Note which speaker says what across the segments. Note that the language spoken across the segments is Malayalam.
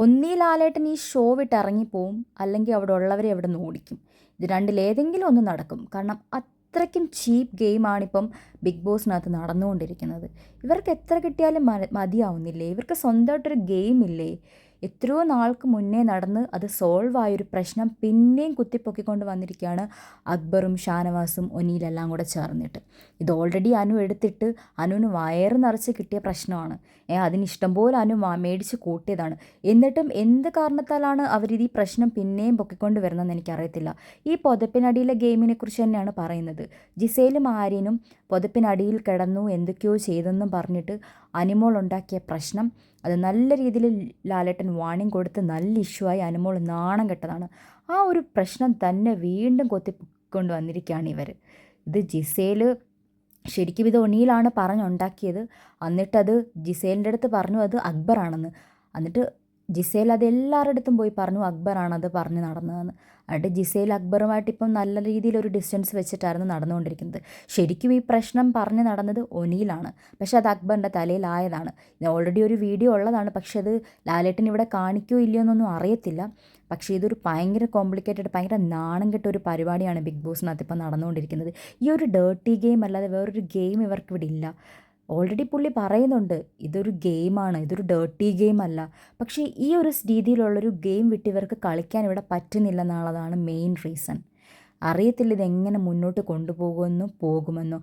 Speaker 1: ഒന്നീ ലാലേട്ടൻ ഈ ഷോ വിട്ട് ഇറങ്ങിപ്പോവും അല്ലെങ്കിൽ അവിടെ ഉള്ളവരെ അവിടെ നിന്ന് ഓടിക്കും. ഇത് രണ്ടിലേതെങ്കിലും ഒന്ന് നടക്കും. കാരണം അത്രയ്ക്കും ചീപ്പ് ഗെയിമാണിപ്പം ബിഗ് ബോസിനകത്ത് നടന്നുകൊണ്ടിരിക്കുന്നത്. ഇവർക്ക് എത്ര കിട്ടിയാലും മതിയാവുന്നില്ലേ? ഇവർക്ക് സ്വന്തമായിട്ടൊരു ഗെയിം ഇല്ലേ എത്രയോ നാൾക്ക് മുന്നേ നടന്ന് അത് സോൾവ് ആയൊരു പ്രശ്നം പിന്നെയും കുത്തിപ്പൊക്കിക്കൊണ്ട് വന്നിരിക്കുകയാണ് അക്ബറും ഷാനവാസും ഒനിയിലെല്ലാം കൂടെ ചേർന്നിട്ട്. ഇത് ഓൾറെഡി അനു എടുത്തിട്ട് അനുവിന് വയറ് നിറച്ച് കിട്ടിയ പ്രശ്നമാണ്. ഏ അതിന് ഇഷ്ടംപോലെ അനു മേടിച്ച് കൂട്ടിയതാണ്. എന്നിട്ടും എന്ത് കാരണത്താലാണ് അവരിത് ഈ പ്രശ്നം പിന്നെയും പൊക്കിക്കൊണ്ട് വരുന്നതെന്ന് എനിക്കറിയത്തില്ല. ഈ പുതപ്പിനടിയിലെ ഗെയിമിനെ കുറിച്ച് തന്നെയാണ് പറയുന്നത്. ജിസേലും ആര്യനും പുതപ്പിനടിയിൽ കിടന്നു എന്തൊക്കെയോ ചെയ്തെന്നും പറഞ്ഞിട്ട് അനിമോൾ ഉണ്ടാക്കിയ പ്രശ്നം അത് നല്ല രീതിയിൽ ലാലേട്ടൻ വാണിംഗ് കൊടുത്ത് നല്ല ഇഷ്യൂ ആയി അനുമോൾ നാണം കെട്ടതാണ്. ആ ഒരു പ്രശ്നം തന്നെ വീണ്ടും കൊത്തിക്കൊണ്ട് വന്നിരിക്കുകയാണ് ഇവർ ഇത് ജിസേൽ ശരിക്കും ഇത് ഒണിയിലാണ് പറഞ്ഞുണ്ടാക്കിയത് എന്നിട്ടത് ജിസേലിന്റെ അടുത്ത് പറഞ്ഞു അത് അക്ബറാണെന്ന്. എന്നിട്ട് ജിസേൽ അത് എല്ലാവരുടെ അടുത്തും പോയി പറഞ്ഞു അക്ബറാണത് പറഞ്ഞ് നടന്നതെന്ന്. എന്നിട്ട് ജിസേൽ അക്ബറുമായിട്ട് ഇപ്പം നല്ല രീതിയിൽ ഒരു ഡിസ്റ്റൻസ് വെച്ചിട്ടായിരുന്നു നടന്നുകൊണ്ടിരിക്കുന്നത്. ശരിക്കും ഈ പ്രശ്നം പറഞ്ഞു നടന്നത് ഒനിയിലാണ്. പക്ഷേ അത് അക്ബറിന്റെ തലയിലായതാണ്. ഓൾറെഡി ഒരു വീഡിയോ ഉള്ളതാണ്. പക്ഷേ അത് ലാലേട്ടൻ ഇവിടെ കാണിക്കോ ഇല്ലയോ എന്നൊന്നും അറിയത്തില്ല. പക്ഷേ ഇതൊരു ഭയങ്കര കോംപ്ലിക്കേറ്റഡ് ഭയങ്കര നാണം കെട്ട ഒരു പരിപാടിയാണ് ബിഗ് ബോസിനകത്ത് ഇപ്പം നടന്നുകൊണ്ടിരിക്കുന്നത്. ഈ ഒരു ഡേർട്ടി ഗെയിം അല്ലാതെ വേറൊരു ഗെയിം ഇവർക്കിവിടെ ഇല്ല. ഓൾറെഡി പുള്ളി പറയുന്നുണ്ട് ഇതൊരു ഗെയിമാണ് ഇതൊരു ഡേർട്ടി ഗെയിം അല്ല പക്ഷേ ഈ ഒരു രീതിയിലുള്ളൊരു ഗെയിം വിട്ട് ഇവർക്ക് കളിക്കാൻ ഇവിടെ പറ്റുന്നില്ലെന്നുള്ളതാണ് മെയിൻ റീസൺ അറിയത്തില്ല ഇതെങ്ങനെ മുന്നോട്ട് കൊണ്ടുപോകുമെന്നും പോകുമെന്നോ.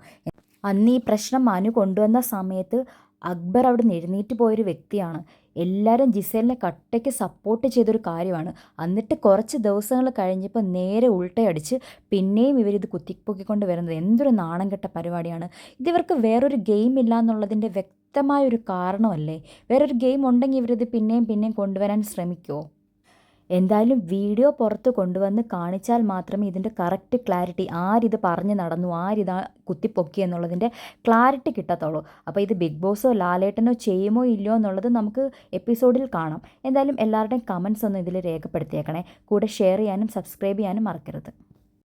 Speaker 1: അന്ന് ഈ പ്രശ്നം മനു കൊണ്ടുവന്ന സമയത്ത് അക്ബർ അവിടെ എഴുന്നേറ്റ് പോയൊരു വ്യക്തിയാണ്. എല്ലാവരും ജിസേലിനെ കട്ടയ്ക്ക് സപ്പോർട്ട് ചെയ്തൊരു കാര്യമാണ്. എന്നിട്ട് കുറച്ച് ദിവസങ്ങൾ കഴിഞ്ഞപ്പോൾ നേരെ ഉൾട്ടയടിച്ച് പിന്നെയും ഇവരിത് കുത്തിപ്പൊക്കിക്കൊണ്ട് വരുന്നത്. എന്തൊരു നാണം കെട്ട പരിപാടിയാണ്. ഇതിവർക്ക് വേറൊരു ഗെയിം ഇല്ല എന്നുള്ളതിന്റെ വ്യക്തമായൊരു കാരണമല്ലേ? വേറൊരു ഗെയിം ഉണ്ടെങ്കിൽ ഇവരിത് പിന്നെയും പിന്നെയും കൊണ്ടുവരാൻ ശ്രമിക്കുമോ എന്തായാലും വീഡിയോ പുറത്ത് കൊണ്ടുവന്ന് കാണിച്ചാൽ മാത്രമേ ഇതിന്റെ കറക്റ്റ് ക്ലാരിറ്റി ആരിത് പറഞ്ഞ് നടന്നു ആരിതാ കുത്തിപ്പൊക്കി എന്നുള്ളതിന്റെ ക്ലാരിറ്റി കിട്ടത്തുള്ളൂ. അപ്പോൾ ഇത് ബിഗ് ബോസോ ലാലേട്ടനോ ചെയ്യുമോ ഇല്ലയോ എന്നുള്ളത് നമുക്ക് എപ്പിസോഡിൽ കാണാം. എന്തായാലും എല്ലാവരുടെയും കമൻസ് ഒന്ന് ഇതിൽ രേഖപ്പെടുത്തിയേക്കണേ. കൂടെ ഷെയർ ചെയ്യാനും സബ്സ്ക്രൈബ് ചെയ്യാനും മറക്കരുത്.